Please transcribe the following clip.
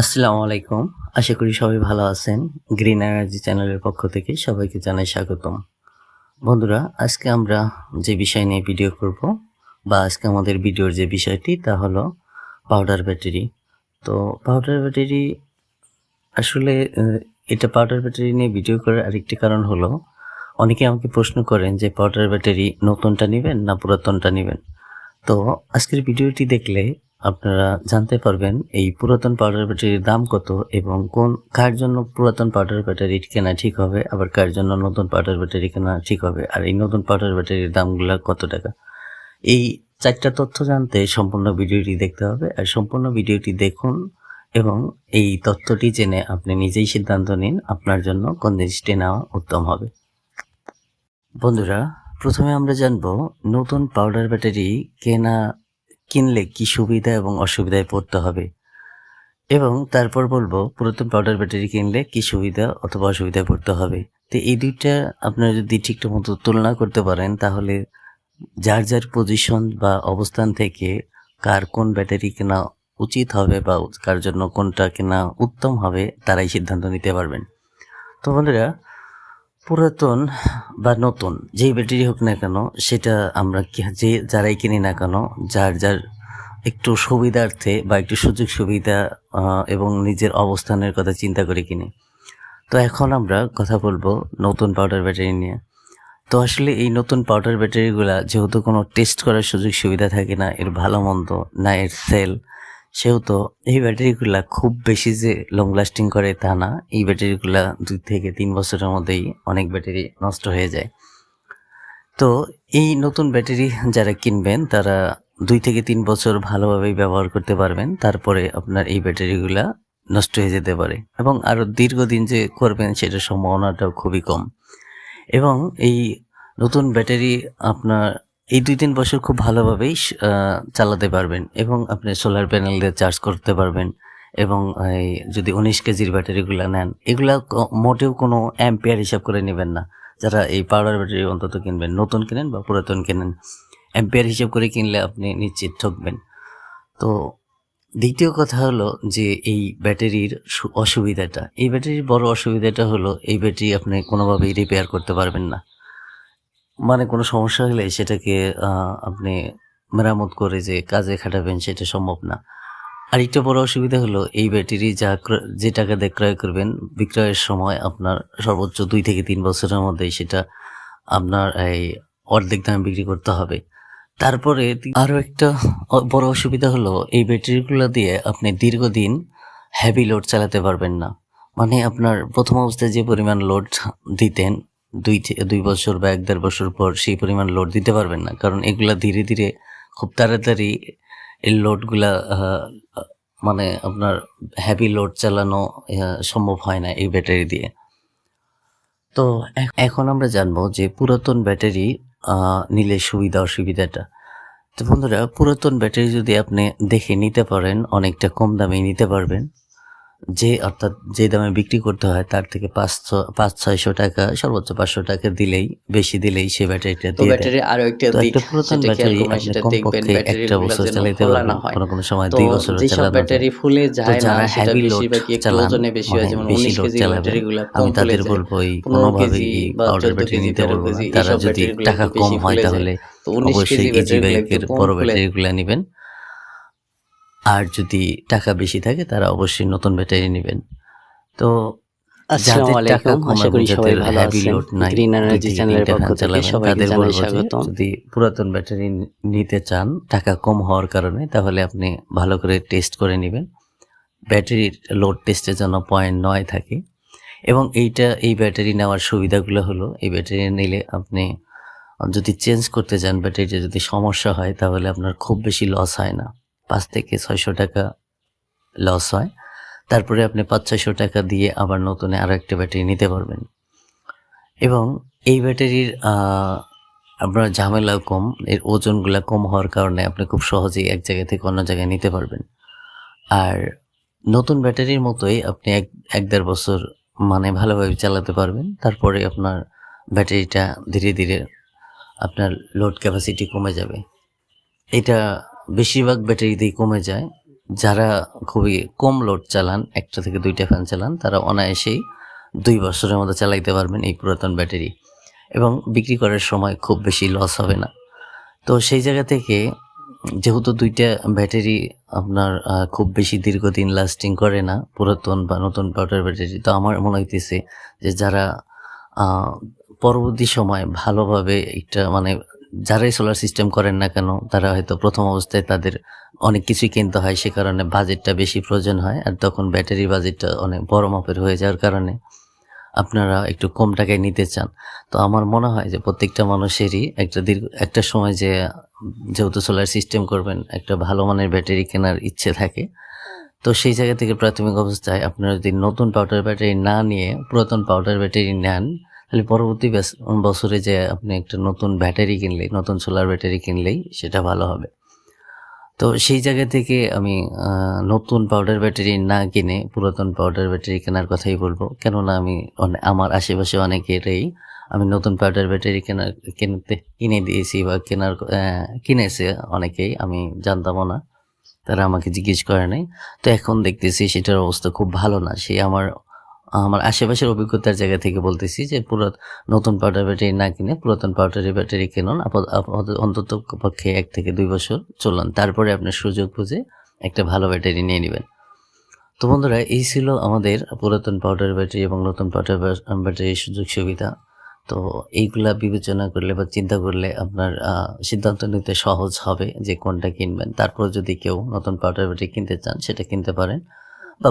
আসসালামু আলাইকুম। আশা করি সবাই ভালো আছেন। গ্রিন এনার্জি চ্যানেলের পক্ষ থেকে সবাইকে জানাই স্বাগতম। বন্ধুরা, আজকে আমরা যে বিষয় নিয়ে ভিডিও করব বা আজকে আমাদের ভিডিওর যে বিষয়টি তা হলো পাউডার ব্যাটারি তো পাউডার ব্যাটারি আসলে এটা পাউডার ব্যাটারি নিয়ে ভিডিও করার আরেকটি কারণ হলো, অনেকে আমাকে প্রশ্ন করেন যে পাউডার ব্যাটারি নতুনটা নেবেন না পুরাতনটা নেবেন? তো আজকের ভিডিওটি দেখলে আপনারা জানতে পারবেন এই পুরাতন পাউডার ব্যাটারির দাম কত এবং কোন, কার জন্য পুরাতন পাউডার ব্যাটারি কেনা ঠিক হবে, আবার কার জন্য নতুন পাউডার ব্যাটারি কেনা ঠিক হবে, আর এই নতুন পাউডার ব্যাটারির দামগুলো কত টাকা? এই চারটা তথ্য জানতে সম্পূর্ণ ভিডিওটি দেখতে হবে, আর সম্পূর্ণ ভিডিওটি দেখুন এবং এই তথ্যটি জেনে আপনি নিজেই সিদ্ধান্ত নিন আপনার জন্য কোন জিনিসটি নেওয়া উত্তম হবে। বন্ধুরা, প্রথমে আমরা জানব নতুন পাউডার ব্যাটারি কেনা কিনলে কি সুবিধা এবং অসুবিধায় পড়তে হবে? এবং তারপর বলব, পুরাতন পাউডার ব্যাটারি কিনলে কি সুবিধা অথবা অসুবিধায় পড়তে হবে? তো এই দুইটা আপনারা যদি ঠিকঠাক মতো তুলনা করতে পারেন, তাহলে যার যার পজিশন বা অবস্থান থেকে কার কোন ব্যাটারি কেনা উচিত হবে বা কার জন্য কোনটা কেনা উত্তম হবে, তারাই সিদ্ধান্ত নিতে পারবেন। তো বন্ধুরা পুরাতন বা নতুন, যেই ব্যাটারি হোক না কেন, সেটা আমরা যে যারাই কিনি না কেন, যার যার একটু সুবিধার্থে বা একটু সুযোগ সুবিধা এবং নিজের অবস্থানের কথা চিন্তা করে কিনি। তো এখন আমরা কথা বলব নতুন পাউডার ব্যাটারি নিয়ে। তো আসলে এই নতুন পাউডার ব্যাটারিগুলা যেহেতু কোনো টেস্ট করার সুযোগ সুবিধা থাকে না, এর ভালো মন্দ, না এর সেল সেহেতু এই ব্যাটারিগুলা খুব বেশি যে লং লাস্টিং করে তা না, এই ব্যাটারিগুলা দুই থেকে তিন বছরের মধ্যেই অনেক ব্যাটারি নষ্ট হয়ে যায়। তো এই নতুন ব্যাটারি যারা কিনবেন, তারা দুই থেকে তিন বছর ভালোভাবেই ব্যবহার করতে পারবেন, তারপরে আপনার এই ব্যাটারিগুলা নষ্ট হয়ে যেতে পারে এবং আরও দীর্ঘদিন যে করবেন সেটার সম্ভাবনাটাও খুবই কম। এবং এই নতুন ব্যাটারি আপনার এই দুই তিন বছর খুব ভালোভাবেই চালাতে পারবেন এবং আপনি সোলার প্যানেল দিয়ে চার্জ করতে পারবেন এবং, এই, যদি উনিশ কেজির ব্যাটারিগুলো নেন, এগুলা মোটেও কোনো অ্যাম্পিয়ার হিসাব করে নেবেন না। যারা এই পাউডার ব্যাটারি অন্তত কিনবেন, নতুন কিনেন বা পুরাতন কিনেন অ্যাম্পিয়ার হিসাব করে কিনলে আপনি নিশ্চিত ঠকবেন। তো দ্বিতীয় কথা হলো যে এই ব্যাটারির অসুবিধাটা, এই ব্যাটারির বড় অসুবিধাটা হলো এই ব্যাটারি আপনি কোনোভাবেই রিপেয়ার করতে পারবেন না। মানে কোনো সমস্যা হলে সেটাকে আপনি মেরামত করে যে কাজে খাটাবেন সেটা সম্ভব না। আরেকটা বড় অসুবিধা হলো, এই ব্যাটারি যা যে টাকা দিয়ে ক্রয় করবেন, বিক্রয়ের সময় আপনার সর্বোচ্চ দুই থেকে তিন বছরের মধ্যেই সেটা আপনার এই অর্ধেক দামে বিক্রি করতে হবে। তারপরে আরও একটা বড় অসুবিধা হলো, এই ব্যাটারিগুলো দিয়ে আপনি দীর্ঘদিন হেভি লোড চালাতে পারবেন না। মানে আপনার প্রথম অবস্থায় যে পরিমাণ লোড দিতেন দুই দুই বছর বা এক দেড় বছর পর সেই পরিমাণ লোড দিতে পারবেন না। কারণ এগুলা ধীরে ধীরে খুব তাড়াতাড়ি এই লোডগুলা মানে আপনার হ্যাভি লোড চালানো সম্ভব হয় না এই ব্যাটারি দিয়ে। তো এখন আমরা জানব যে পুরাতন ব্যাটারি নিলে সুবিধা অসুবিধাটা। তো বন্ধুরা, পুরাতন ব্যাটারি যদি আপনি দেখে নিতে পারেন, অনেকটা কম দামে নিতে পারবেন। যে অর্থাৎ যে দামে বিক্রি করতে হয় তার থেকে পাঁচ ছ- পাঁচ ছয়শো টাকা সর্বোচ্চ পাঁচশো টাকা দিলেই বেশি দিলেই সে ব্যাটারিটা দিয়ে ব্যাটারি আরও একটা একটা পুরাতন ব্যাটারি আপনি কমপক্ষে একটা বছর পারবেন কোনো কোনো সময় দুই বছর চালানো ব্যাটারি ফুলে যায় না সেটা একটু ওজনে বেশি হয় মানে যেমন বেশি কেজি ব্যাটারিগুলো আমি তাদের বলব এই পনেরো কোনোভাবেই কেজি এই বা পাউডার ব্যাটারি নিতে বলব তারা যদি টাকা কম বেশি হয় তাহলে অবশ্যই ইজি বাইকের বড় ব্যাটারিগুলো নেবেন। আর যদি টাকা বেশি থাকে তারা অবশ্যই নতুন ব্যাটারি নেবেন। তো আসসালামু যাদের টাকা আলাইকুম। কম আশা এবং করি সবাই ভালো আছেন। গ্রিন এনার্জি চ্যানেলের পক্ষ থেকে সবাইকে জানাই বলব যদি পুরাতন ব্যাটারি নিতে চান টাকা কম হওয়ার কারণে তাহলে আপনি ভালো করে টেস্ট করে নেবেন। ব্যাটারির লোড টেস্টে যেন পয়েন্ট নয় থাকে। এবং এইটা এই ব্যাটারি নেওয়ার সুবিধাগুলো হলো এই ব্যাটারি নিলে আপনি যদি চেঞ্জ করতে চান ব্যাটারিটা যদি সমস্যা হয় তাহলে আপনার খুব বেশি লস হয় না। পাঁচ থেকে ছয়শো টাকা লস হয়। তারপরে আপনি পাঁচ, ছয়শো টাকা দিয়ে আবার নতুন আরও একটা ব্যাটারি নিতে পারবেন। এবং এই ব্যাটারির আপনার ঝামেলাও কম, এর ওজনগুলা কম হওয়ার কারণে আপনি খুব সহজেই এক জায়গা থেকে অন্য জায়গায় নিতে পারবেন। আর নতুন ব্যাটারির মতোই আপনি এক এক দেড় বছর মানে ভালোভাবে চালাতে পারবেন। তারপরে আপনার ব্যাটারিটা ধীরে ধীরে আপনার লোড ক্যাপাসিটি কমে যাবে। এটা বেশিরভাগ ব্যাটারি ব্যাটারিতেই কমে যায়। যারা খুবই কম লোড চালান, একটা থেকে দুইটা ফ্যান চালান, তারা অনায়াসেই দুই বছরের মতো চালাইতে পারবেন এই পুরাতন ব্যাটারি। এবং বিক্রি করার সময় খুব বেশি লস হবে না। তো সেই জায়গা থেকে যেহেতু দুইটা ব্যাটারি আপনার খুব বেশি দীর্ঘদিন লাস্টিং করে না, পুরাতন বা নতুন পাউডার ব্যাটারি, তো আমার মনে হইতেছে যে যারা পরবর্তী সময় ভালোভাবে একটা মানে যারাই সোলার সিস্টেম করেন না কেন, তারা হয়তো প্রথম অবস্থায় তাদের অনেক কিছুই কিনতে হয়, সে কারণে বাজেটটা বেশি প্রয়োজন হয় আর তখন ব্যাটারি বাজেটটা অনেক বড় মাপের হয়ে যাওয়ার কারণে আপনারা একটু কম টাকায় নিতে চান। তো আমার মনে হয় যে প্রত্যেকটা মানুষেরই একটা দীর্ঘ, একটা সময় যে, যেহেতু সোলার সিস্টেম করবেন, একটা ভালো মানের ব্যাটারি কেনার ইচ্ছে থাকে। তো সেই জায়গা থেকে প্রাথমিক অবস্থায় আপনারা যদি নতুন পাউডার ব্যাটারি না নিয়ে পুরাতন পাউডার ব্যাটারি নেন তাহলে পরবর্তী বছরে যে আপনি একটা নতুন ব্যাটারি কিনলেই, নতুন সোলার ব্যাটারি কিনলেই সেটা ভালো হবে। তো সেই জায়গা থেকে আমি নতুন পাউডার ব্যাটারি না কিনে পুরাতন পাউডার ব্যাটারি কেনার কথাই বলব। কেননা আমি আমার আশেপাশে অনেকেরই আমি নতুন পাউডার ব্যাটারি কেনার কিনতে কিনে দিয়েছি বা কেনার কিনেছে অনেকেই, আমি জানতামও না। তারা আমাকে জিজ্ঞেস করে নাই। তো এখন দেখতেছি সেটার অবস্থা খুব ভালো না। সে আমার আমার আশেপাশের অভিজ্ঞতার জায়গা থেকে বলতেছি যে পুরো নতুন পাউডার ব্যাটারি না কিনে পুরাতন পাউডারি ব্যাটারি কিনুন অন্তত পক্ষে এক থেকে দুই বছর চলুন। তারপরে আপনার সুযোগ বুঝে একটা ভালো ব্যাটারি নিয়ে নেবেন। তো বন্ধুরা, এই ছিল আমাদের পুরাতন পাউডার ব্যাটারি এবং নতুন পাউডার ব্যাটারির সুযোগ সুবিধা। তো এইগুলা বিবেচনা করলে বা চিন্তা করলে আপনার সিদ্ধান্ত নিতে সহজ হবে যে কোনটা কিনবেন। তারপর যদি কেউ নতুন পাউডার ব্যাটারি কিনতে চান, সেটা কিনতে পারেন বা